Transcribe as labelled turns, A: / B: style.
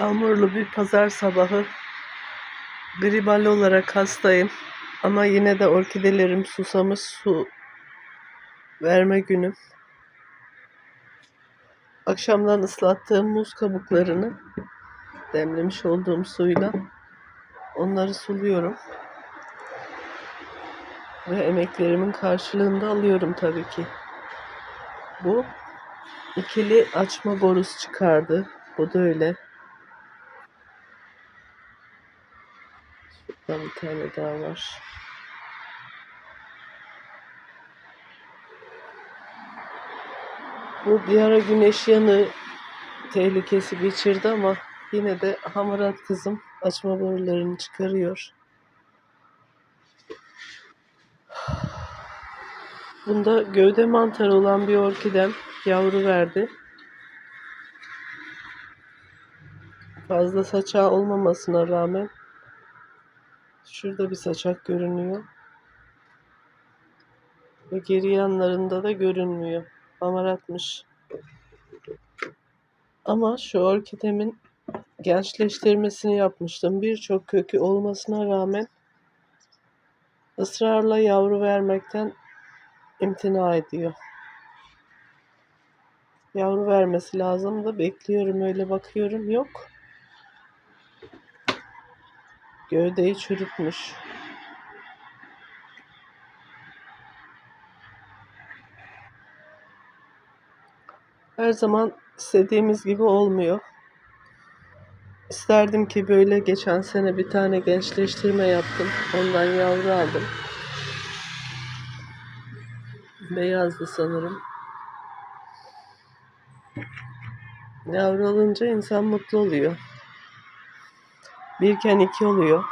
A: Yağmurlu bir pazar sabahı. Gribal olarak hastayım. Ama yine de orkidelerim susamış su verme günüm. Akşamdan ıslattığım muz kabuklarını demlemiş olduğum suyla onları suluyorum. Ve emeklerimin karşılığını da alıyorum tabii ki. Bu ikili açma borusu çıkardı. Bu da öyle. Şuradan bir tane daha var. Bu bir ara güneş yanığı tehlikesi geçirdi ama yine de hamarat kızım açma borularını çıkarıyor. Bunda gövde mantarı olan bir orkidem yavru verdi. Fazla saçağı olmamasına rağmen şurada bir saçak görünüyor. Ve geri yanlarında da görünmüyor. Hamaratmış. Ama şu orkidemin gençleştirmesini yapmıştım. Birçok kökü olmasına rağmen ısrarla yavru vermekten imtina ediyor. Yavru vermesi lazım da bekliyorum öyle bakıyorum yok. Gövdeyi çürütmüş. Her zaman istediğimiz gibi olmuyor. İsterdim ki böyle geçen sene bir tane gençleştirme yaptım. Ondan yavru aldım. Beyazdı sanırım. Yavru alınca insan mutlu oluyor. Birken iki oluyor.